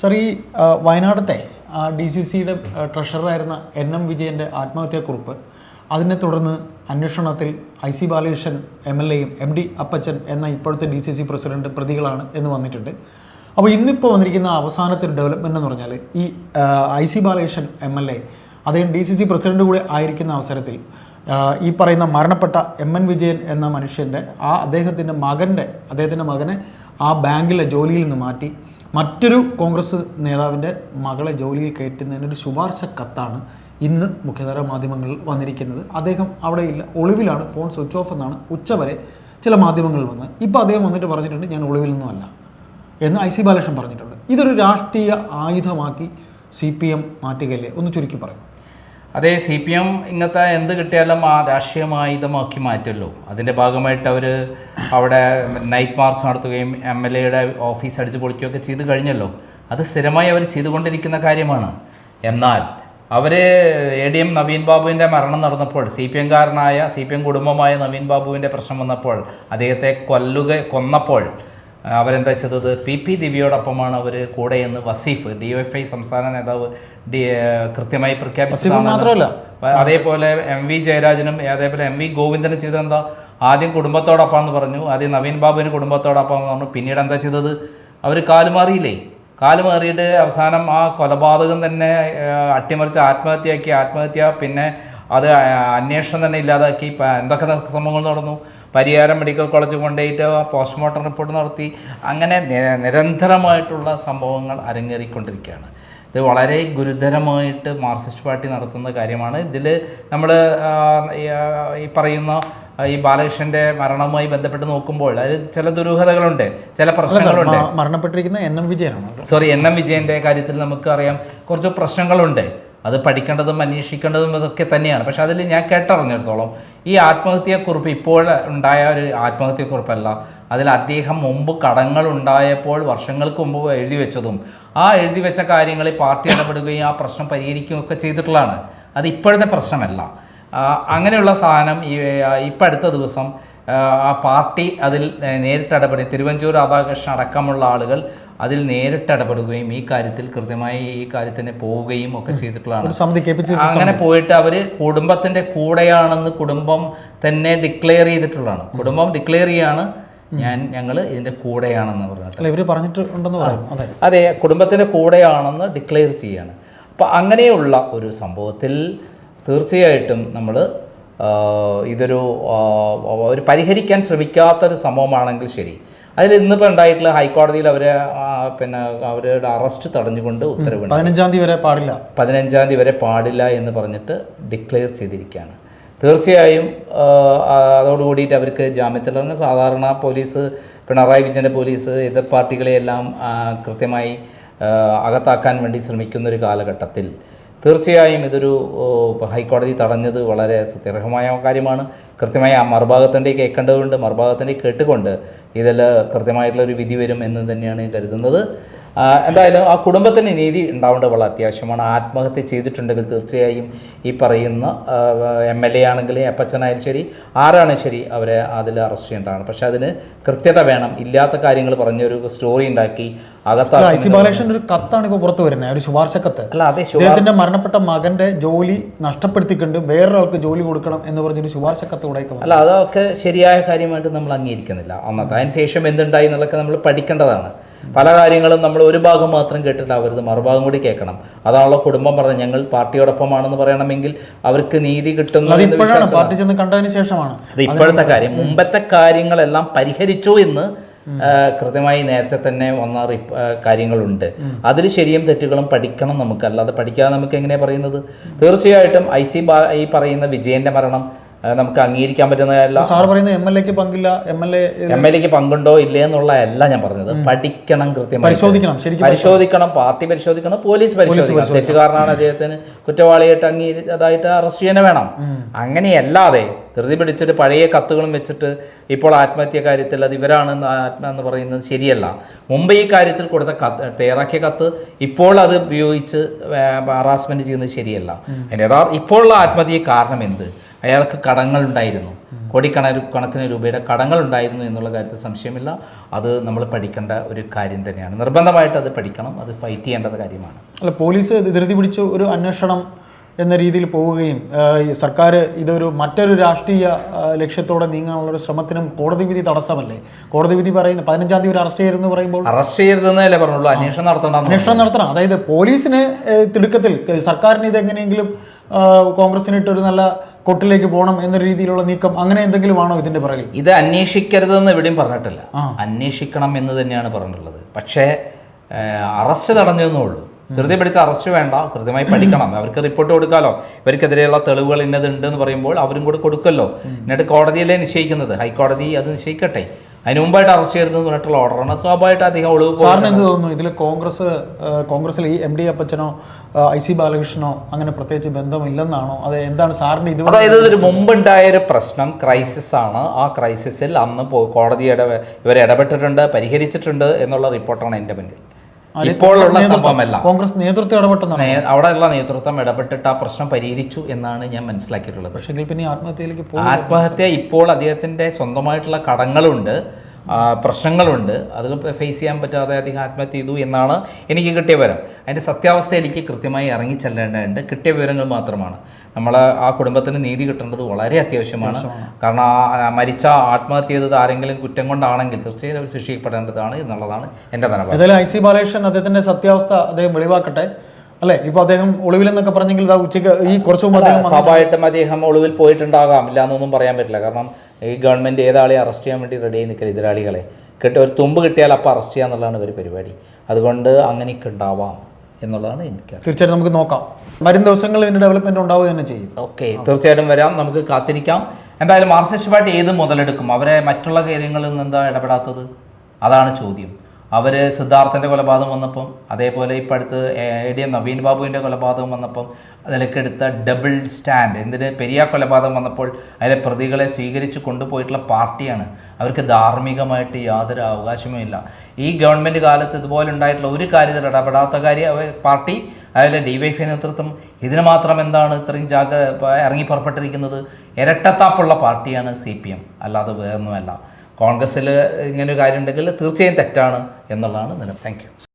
Sir ഈ വയനാടത്തെ D C സിയുടെ ട്രഷററായിരുന്ന N M വിജയന്റെ ആത്മഹത്യാക്കുറിപ്പ് അതിനെ തുടർന്ന് അന്വേഷണത്തിൽ I C Balakrishnan M L എയും എം ഡി അപ്പച്ചൻ എന്ന ഇപ്പോഴത്തെ ഡി സി സി പ്രസിഡന്റ് പ്രതികളാണ് എന്ന് വന്നിട്ടുണ്ട്. അപ്പോൾ ഇന്നിപ്പോൾ വന്നിരിക്കുന്ന അവസാനത്തെ ഒരു ഡെവലപ്മെന്റ് എന്ന് പറഞ്ഞാൽ ഈ I C Balakrishnan M L A അദ്ദേഹം ഡി സി സി പ്രസിഡന്റ് കൂടെ ആയിരിക്കുന്ന അവസരത്തിൽ ഈ പറയുന്ന മരണപ്പെട്ട എം എൻ വിജയൻ എന്ന മനുഷ്യന്റെ ആ അദ്ദേഹത്തിന്റെ മകന്റെ അദ്ദേഹത്തിന്റെ മകനെ ആ ബാങ്കിലെ ജോലിയിൽ നിന്ന് മാറ്റി മറ്റൊരു കോൺഗ്രസ് നേതാവിന്റെ മകളെ ജോലിയിൽ കയറ്റുന്നതിനൊരു ശുപാർശ കത്താണ് ഇന്ന് മുഖ്യധാര മാധ്യമങ്ങളിൽ വന്നിരിക്കുന്നത്. അദ്ദേഹം അവിടെ ഇല്ല. ഒളിവിലാണ് ഫോൺ സ്വിച്ച് ഓഫ് എന്നാണ് ഉച്ചവരെ ചില മാധ്യമങ്ങളിൽ വന്നത്. ഇപ്പോൾ അദ്ദേഹം വന്നിട്ട് പറഞ്ഞിട്ടുണ്ട് ഞാൻ ഒളിവിലൊന്നുമല്ല എന്ന് ഐ സി ബാലകൃഷ്ണൻ പറഞ്ഞിട്ടുണ്ട്. ഇതൊരു രാഷ്ട്രീയ ആയുധമാക്കി സി പി എം മാറ്റുകയല്ലേ ഒന്ന് ചുരുക്കി പറയും. അതെ സി പി എം ഇങ്ങനത്തെ എന്ത് കിട്ടിയാലും ആ രാഷ്ട്രീയമായുധമാക്കി മാറ്റുമല്ലോ. അതിന്റെ ഭാഗമായിട്ട് അവർ അവിടെ നൈറ്റ് മാർച്ച് നടത്തുകയും എം എൽ എയുടെ ഓഫീസ് അടിച്ചു പൊളിക്കുകയൊക്കെ ചെയ്ത് കഴിഞ്ഞല്ലോ. അത് സ്ഥിരമായി അവർ ചെയ്തുകൊണ്ടിരിക്കുന്ന കാര്യമാണ്. എന്നാൽ അവർ എ ഡി എം നവീൻ ബാബുവിന്റെ മരണം നടന്നപ്പോൾ സി പി എംകാരനായ സി പി എം കുടുംബമായ നവീൻ ബാബുവിന്റെ പ്രശ്നം വന്നപ്പോൾ അദ്ദേഹത്തെ കൊല്ലുക കൊന്നപ്പോൾ അവരെന്താ ചെയ്തത്? പി പി ദിവ്യയോടൊപ്പമാണ് അവർ കൂടെ എന്ന് വസീഫ് ഡി എഫ് ഐ സംസ്ഥാന നേതാവ് ഡി കൃത്യമായി പ്രഖ്യാപിച്ചത് മാത്രമല്ല. അതേപോലെ എം വി ജയരാജനും അതേപോലെ എം വി ഗോവിന്ദനും ചെയ്തത് എന്താ? ആദ്യം കുടുംബത്തോടൊപ്പം എന്ന് പറഞ്ഞു. ആദ്യം നവീൻ ബാബുവിന് കുടുംബത്തോടൊപ്പം എന്ന് പറഞ്ഞു. പിന്നീട് എന്താ ചെയ്തത്? അവർ കാലുമാറിയില്ലേ? കാലുമാറിയിട്ട് അവസാനം ആ കൊലപാതകം തന്നെ അട്ടിമറിച്ച് ആത്മഹത്യയാക്കി ആത്മഹത്യ പിന്നെ അത് അന്വേഷണം തന്നെ ഇല്ലാതാക്കി എന്തൊക്കെ സംഭവങ്ങൾ നടന്നു? പരിയാരം മെഡിക്കൽ കോളേജ് കൊണ്ടുപോയിട്ട് പോസ്റ്റ്മോർട്ടം റിപ്പോർട്ട് നടത്തി. അങ്ങനെ നിര- നിരന്തരമായിട്ടുള്ള സംഭവങ്ങൾ അരങ്ങേറിക്കൊണ്ടിരിക്കുകയാണ്. ഇത് വളരെ ഗുരുതരമായിട്ട് മാർക്സിസ്റ്റ് പാർട്ടി നടത്തുന്ന കാര്യമാണ്. ഇതിൽ നമ്മൾ ഈ പറയുന്ന ഈ ബാലകൃഷ്ണന്റെ മരണവുമായി ബന്ധപ്പെട്ട് നോക്കുമ്പോൾ അതിൽ ചില ദുരൂഹതകളുണ്ട് ചില പ്രശ്നങ്ങളുണ്ട്. മരണപ്പെട്ടിരിക്കുന്ന എൻ എം വിജയനാണ് സോറി എൻ എം വിജയന്റെ കാര്യത്തിൽ നമുക്ക് അറിയാം. കുറച്ച് പ്രശ്നങ്ങളുണ്ട്. അത് പഠിക്കേണ്ടതും അന്വേഷിക്കേണ്ടതും ഇതൊക്കെ തന്നെയാണ്. പക്ഷെ അതിൽ ഞാൻ കേട്ടറിഞ്ഞിടത്തോളം ഈ ആത്മഹത്യക്കുറിപ്പ് ഇപ്പോൾ ഉണ്ടായ ഒരു ആത്മഹത്യക്കുറിപ്പല്ല അതിൽ അദ്ദേഹം മുമ്പ് കടങ്ങൾ ഉണ്ടായപ്പോൾ വർഷങ്ങൾക്ക് മുമ്പ് എഴുതി വെച്ചതും ആ എഴുതി വെച്ച കാര്യങ്ങളിൽ പാർട്ടി ഇടപെടുകയും ആ പ്രശ്നം പരിഹരിക്കുകയും ഒക്കെ ചെയ്തിട്ടുള്ളതാണ്. അത് ഇപ്പോഴത്തെ പ്രശ്നമല്ല. അങ്ങനെയുള്ള സാധനം ഈ ഇപ്പം അടുത്ത ദിവസം ആ, പാർട്ടി അതിൽ നേരിട്ട് ഇടപെടി തിരുവഞ്ചൂർ രാധാകൃഷ്ണൻ അടക്കമുള്ള ആളുകൾ അതിൽ നേരിട്ട് ഇടപെടുകയും ഈ കാര്യത്തിൽ കൃത്യമായി ഈ കാര്യത്തിന് പോവുകയും ഒക്കെ ചെയ്തിട്ടുള്ളതാണ്. അങ്ങനെ പോയിട്ട് അവർ കുടുംബത്തിന്റെ കൂടെയാണെന്ന് കുടുംബം തന്നെ ഡിക്ലെയർ ചെയ്തിട്ടുള്ളതാണ്. കുടുംബം ഡിക്ലെയർ ചെയ്യാണ് ഞാൻ ഞങ്ങൾ ഇതിന്റെ കൂടെയാണെന്ന് പറഞ്ഞിട്ട്. ഇവർ പറഞ്ഞിട്ടുണ്ടെന്ന് അതെ. കുടുംബത്തിന്റെ കുടുംബത്തിന്റെ കൂടെയാണെന്ന് ഡിക്ലെയർ ചെയ്യാണ്. അപ്പോൾ അങ്ങനെയുള്ള ഒരു സംഭവത്തിൽ തീർച്ചയായിട്ടും നമ്മൾ ഇതൊരു ഒരു പരിഹരിക്കാൻ ശ്രമിക്കാത്തൊരു സംഭവമാണെങ്കിൽ ശരി. അതിൽ ഇന്നിപ്പോൾ ഉണ്ടായിട്ടുള്ള ഹൈക്കോടതിയിൽ അവരെ പിന്നെ അവരുടെ അറസ്റ്റ് തടഞ്ഞുകൊണ്ട് ഉത്തരവ് പതിനഞ്ചാം തീയതി വരെ പാടില്ല. പതിനഞ്ചാം തീയതി വരെ പാടില്ല എന്ന് പറഞ്ഞിട്ട് ഡിക്ലെയർ ചെയ്തിരിക്കുകയാണ്. തീർച്ചയായും അതോടുകൂടിയിട്ട് അവർക്ക് ജാമ്യത്തിലിറങ്ങും. സാധാരണ പോലീസ് പിണറായി വിജയന്റെ പോലീസ് എതിർ പാർട്ടികളെയെല്ലാം കൃത്യമായി അകത്താക്കാൻ വേണ്ടി ശ്രമിക്കുന്ന ഒരു കാലഘട്ടത്തിൽ തീർച്ചയായും ഇതൊരു ഹൈക്കോടതി തടഞ്ഞത് വളരെ സുത്യർഹമായ കാര്യമാണ്. കൃത്യമായി ആ മറുഭാഗത്തിന്റെ കേൾക്കേണ്ടതുണ്ട് മറുഭാഗത്തിന്റെ കേട്ടുകൊണ്ട് ഇതിൽ കൃത്യമായിട്ടുള്ളൊരു വിധി വരും എന്ന് തന്നെയാണ് കരുതുന്നത്. എന്തായാലും ആ കുടുംബത്തിന് നീതി ഉണ്ടാവേണ്ടത് വളരെ അത്യാവശ്യമാണ്. ആത്മഹത്യ ചെയ്തിട്ടുണ്ടെങ്കിൽ തീർച്ചയായും ഈ പറയുന്ന എം എൽ എ ആണെങ്കിലും എപ്പച്ചനായാലും ശരി ആരാണെങ്കിലും ശരി അവരെ അതിൽ അറസ്റ്റ് ചെയ്യേണ്ടതാണ്. പക്ഷെ അതിന് കൃത്യത വേണം. ഇല്ലാത്ത കാര്യങ്ങൾ പറഞ്ഞൊരു സ്റ്റോറി ഉണ്ടാക്കി സി അകത്താക്കി ഒരു കത്താണ് ഇപ്പോൾ പുറത്തു വരുന്നത്. ഒരു ശുപാർശ കത്ത് അല്ല അതെ അദ്ദേഹത്തിന്റെ മരണപ്പെട്ട മകന്റെ ജോലി നഷ്ടപ്പെടുത്തിക്കൊണ്ട് വേറൊരാൾക്ക് ജോലി കൊടുക്കണം എന്ന് പറഞ്ഞൊരു ശുപാർശ കത്ത് കൂടെ അല്ല അതൊക്കെ ശരിയായ കാര്യമായിട്ട് നമ്മൾ അംഗീകരിക്കുന്നില്ല. അന്നത്തെ അതിന് ശേഷം എന്തുണ്ടായി എന്നുള്ളതൊക്കെ നമ്മൾ പഠിക്കേണ്ടതാണ്. പല കാര്യങ്ങളും നമ്മൾ ഒരു ഭാഗം മാത്രം കേട്ടിട്ടാവരുത് മറുഭാഗം കൂടി കേൾക്കണം. അതാണല്ലോ കുടുംബം പറഞ്ഞത്. ഞങ്ങൾ പാർട്ടിയോടൊപ്പമാണെന്ന് പറയണമെങ്കിൽ അവർക്ക് നീതി കിട്ടുന്ന പാർട്ടി ചെന്ന് കണ്ടതിന് ശേഷമാണ്. അത് ഇപ്പോഴത്തെ കാര്യം. മുമ്പത്തെ കാര്യങ്ങളെല്ലാം പരിഹരിച്ചു എന്ന് കൃത്യമായി നേരത്തെ തന്നെ വന്ന കാര്യങ്ങളുണ്ട്. അതിൽ ശരിയും തെറ്റുകളും പഠിക്കണം നമുക്ക്. അല്ലാതെ പഠിക്കാതെ നമുക്ക് എങ്ങനെയാണ് പറയുന്നത്? തീർച്ചയായിട്ടും ഐ സി ഈ പറയുന്ന വിജയന്റെ മരണം നമുക്ക് അംഗീകരിക്കാൻ പറ്റുന്നതല്ല സാർ പറയുന്നത് എം എൽ എക്ക് പങ്കില്ല M L A M L എക്ക് പങ്കുണ്ടോ ഇല്ലേ എന്നുള്ളതല്ല ഞാൻ പറഞ്ഞത്. പഠിക്കണം കൃത്യമായി പരിശോധിക്കണം ശരിക്കും പരിശോധിക്കണം പാർട്ടി പരിശോധിക്കണം പോലീസ് പരിശോധിക്കണം. തെറ്റുകാരനാണ് അദ്ദേഹത്തിന് കുറ്റവാളിയായിട്ട് അംഗീകരി അതായിട്ട് അറസ്റ്റ് ചെയ്യാൻ വേണം. അങ്ങനെയല്ലാതെ ധൃതി പിടിച്ചിട്ട് പഴയ കത്തുകളും വെച്ചിട്ട് ഇപ്പോൾ ആത്മഹത്യ കാര്യത്തിൽ അത് ഇവരാണെന്ന് ആത്മ എന്ന് പറയുന്നത് ശരിയല്ല. മുമ്പ് ഈ കാര്യത്തിൽ കൊടുത്ത കത്ത് തയ്യാറാക്കിയ കത്ത് ഇപ്പോൾ അത് ഉപയോഗിച്ച് ഹറാസ്മെന്റ് ചെയ്യുന്നത് ശരിയല്ല. അതിന്റെ ഇപ്പോഴുള്ള ആത്മഹത്യക്ക് കാരണം എന്ത്? അയാൾക്ക് കടങ്ങൾ ഉണ്ടായിരുന്നു. കോടിക്കണ കണക്കിന് രൂപയുടെ കടങ്ങൾ ഉണ്ടായിരുന്നു എന്നുള്ള കാര്യത്തിൽ സംശയമില്ല. അത് നമ്മൾ പഠിക്കേണ്ട ഒരു കാര്യം തന്നെയാണ്. നിർബന്ധമായിട്ട് അത് പഠിക്കണം. അത് ഫൈറ്റ് ചെയ്യേണ്ടത് കാര്യമാണ്. അല്ല പോലീസ് ധൃതി പിടിച്ച് ഒരു അന്വേഷണം എന്ന രീതിയിൽ പോവുകയും സർക്കാർ ഇതൊരു മറ്റൊരു രാഷ്ട്രീയ ലക്ഷ്യത്തോടെ നീങ്ങാനുള്ള ഒരു ശ്രമത്തിനും കോടതി വിധി തടസ്സമല്ലേ? കോടതി വിധി പറയുന്ന പതിനഞ്ചാം തീയതി ഒരു അറസ്റ്റ് ചെയ്തെന്ന് പറയുമ്പോൾ അറസ്റ്റ് ചെയ്യരുതെന്നല്ലേ പറഞ്ഞുള്ളൂ. അന്വേഷണം നടത്തണം അന്വേഷണം നടത്തണം. അതായത് പോലീസിന് തിടുക്കത്തിൽ സർക്കാരിന് ഇത് എങ്ങനെയെങ്കിലും ആ, കോൺഗ്രസിനിട്ട് ഒരു നല്ല കൊട്ടിലേക്ക് പോകണം എന്ന രീതിയിലുള്ള നീക്കം അങ്ങനെ എന്തെങ്കിലും ആണോ ഇതിന്റെ പിറകിൽ? ഇത് അന്വേഷിക്കരുതെന്ന് എവിടെയും പറഞ്ഞിട്ടില്ല. അന്വേഷിക്കണം എന്ന് തന്നെയാണ് പറഞ്ഞിട്ടുള്ളത്. പക്ഷേ അറസ്റ്റ് തടഞ്ഞു എന്നേ ഉള്ളൂ. ധൃതി പിടിച്ച അറസ്റ്റ് വേണ്ട. കൃത്യമായി പഠിക്കണം. അവർക്ക് റിപ്പോർട്ട് കൊടുക്കാമല്ലോ ഇവർക്കെതിരെയുള്ള തെളിവുകൾ ഇന്നതുണ്ട് എന്ന് പറയുമ്പോൾ അവരും കൂടെ കൊടുക്കല്ലോ. എന്നിട്ട് കോടതിയല്ലേ നിശ്ചയിക്കുന്നത്? ഹൈക്കോടതി അത് നിശ്ചയിക്കട്ടെ. അതിന് മുമ്പായിട്ട് അറസ്റ്റ് ചെയ്തെന്ന് പറഞ്ഞിട്ടുള്ള ഓർഡറാണ് സ്വാഭാവികമായിട്ട് അധികം ഒളിവ് സാറിന് എന്ത് തോന്നുന്നു? ഇതിൽ കോൺഗ്രസ് കോൺഗ്രസിൽ ഈ എം ഡി അപ്പച്ചനോ ഐ സി ബാലകൃഷ്ണനോ അങ്ങനെ പ്രത്യേകിച്ച് ബന്ധമില്ലെന്നാണോ? അത് എന്താണ് സാറിന് ഇത് അതായത് ഇതിന് മുമ്പുണ്ടായ ഒരു പ്രശ്നം ക്രൈസിസ് ആണ്. ആ ക്രൈസിസിൽ അന്ന് കോടതി ഇട ഇവർ ഇടപെട്ടിട്ടുണ്ട് പരിഹരിച്ചിട്ടുണ്ട് എന്നുള്ള റിപ്പോർട്ടാണ് എന്റെ മുന്നിൽ ഇപ്പോഴുള്ള സംഭവമല്ല. കോൺഗ്രസ് നേതൃത്വം ഇടപെട്ടെന്നാണ് അവിടെയുള്ള നേതൃത്വം ഇടപെട്ടിട്ട് ആ പ്രശ്നം പരിഹരിച്ചു എന്നാണ് ഞാൻ മനസ്സിലാക്കിയിട്ടുള്ളത്. പക്ഷേ പിന്നെ ആത്മഹത്യയിലേക്ക് ആത്മഹത്യ ഇപ്പോൾ അദ്ദേഹത്തിന്റെ സ്വന്തമായിട്ടുള്ള കടങ്ങളുണ്ട്. പ്രശ്നങ്ങളുണ്ട്. അത് ഫേസ് ചെയ്യാൻ പറ്റാതെ അദ്ദേഹം ആത്മഹത്യ ചെയ്തു എന്നാണ് എനിക്ക് കിട്ടിയ വിവരം. അതിന്റെ സത്യാവസ്ഥ എനിക്ക് കൃത്യമായി ഇറങ്ങി ചെല്ലേണ്ടതുണ്ട്. കിട്ടിയ വിവരങ്ങൾ മാത്രമാണ്. നമ്മൾ ആ കുടുംബത്തിന് നീതി കിട്ടേണ്ടത് വളരെ അത്യാവശ്യമാണ്. കാരണം ആ മരിച്ച ആത്മഹത്യ ചെയ്തത് ആരെങ്കിലും കുറ്റം കൊണ്ടാണെങ്കിൽ തീർച്ചയായും അവർ ശിക്ഷിക്കപ്പെടേണ്ടതാണ് എന്നുള്ളതാണ് എന്റെ നിലപാട് ഏതായാലും ഐ സി ബാലകൃഷ്ണൻ അദ്ദേഹത്തിന്റെ സത്യാവസ്ഥ അദ്ദേഹം വെളിവാക്കട്ടെ. അല്ലെ? ഇപ്പൊ അദ്ദേഹം ഒളിവിൽ എന്നൊക്കെ പറഞ്ഞെങ്കിൽ ഉച്ചയ്ക്ക് ഈ കുറച്ച് മുമ്പ് സ്വാഭാവികമായിട്ടും അദ്ദേഹം ഒളിവിൽ പോയിട്ടുണ്ടാകാം. ഇല്ല എന്നൊന്നും പറയാൻ പറ്റില്ല. കാരണം ഈ ഗവൺമെന്റ് ഏതാളെ അറസ്റ്റ് ചെയ്യാൻ വേണ്ടി റെഡി ആയി നിൽക്കില്ല എതിരാളികളെ. കിട്ടിയ ഒരു തുമ്പ് കിട്ടിയാൽ അപ്പോൾ അറസ്റ്റ് ചെയ്യുക എന്നുള്ളതാണ് ഒരു പരിപാടി. അതുകൊണ്ട് അങ്ങനെയൊക്കെ ഉണ്ടാവാം എന്നുള്ളതാണ് എനിക്ക് തീർച്ചയായിട്ടും നമുക്ക് നോക്കാം. വരും ദിവസങ്ങളിൽ ഇതിന്റെ ഡെവലപ്മെന്റ് ഉണ്ടാവുക തന്നെ ചെയ്യും. ഓക്കെ തീർച്ചയായിട്ടും വരാം. നമുക്ക് കാത്തിരിക്കാം. എന്തായാലും മാർക്സിസ്റ്റ് പാർട്ടി ഏത് മുതലെടുക്കും? അവരെ മറ്റുള്ള കാര്യങ്ങളിൽ നിന്ന് എന്താ ഇടപെടാത്തത്? അതാണ് ചോദ്യം. അവർ സിദ്ധാർത്ഥന്റെ കൊലപാതകം വന്നപ്പം അതേപോലെ ഇപ്പം അടുത്ത് എ ഡി എം നവീൻ ബാബുവിന്റെ കൊലപാതകം വന്നപ്പം അതിലേക്കെടുത്ത ഡബിൾ സ്റ്റാൻഡ് എന്തിന് പെരിയ കൊലപാതകം വന്നപ്പോൾ അതിലെ പ്രതികളെ സ്വീകരിച്ച് കൊണ്ടുപോയിട്ടുള്ള പാർട്ടിയാണ്. അവർക്ക് ധാർമ്മികമായിട്ട് യാതൊരു അവകാശവും ഇല്ല. ഈ ഗവൺമെന്റ് കാലത്ത് ഇതുപോലെ ഉണ്ടായിട്ടുള്ള ഒരു കാര്യത്തിൽ ഇടപെടാത്ത കാര്യം പാർട്ടി അതിലെ ഫൈ നേതൃത്വം ഇതിന് മാത്രം എന്താണ് ഇത്രയും ജാഗ്ര ഇറങ്ങി പുറപ്പെട്ടിരിക്കുന്നത്? ഇരട്ടത്താപ്പുള്ള പാർട്ടിയാണ് സി പി എം. അല്ലാതെ വേറൊന്നുമല്ല. കോൺഗ്രസ്സിൽ ഇങ്ങനെ ഒരു കാര്യം ഉണ്ടെങ്കിൽ തീർച്ചയായും തെറ്റാണ് എന്നുള്ളതാണ് നിലം. താങ്ക്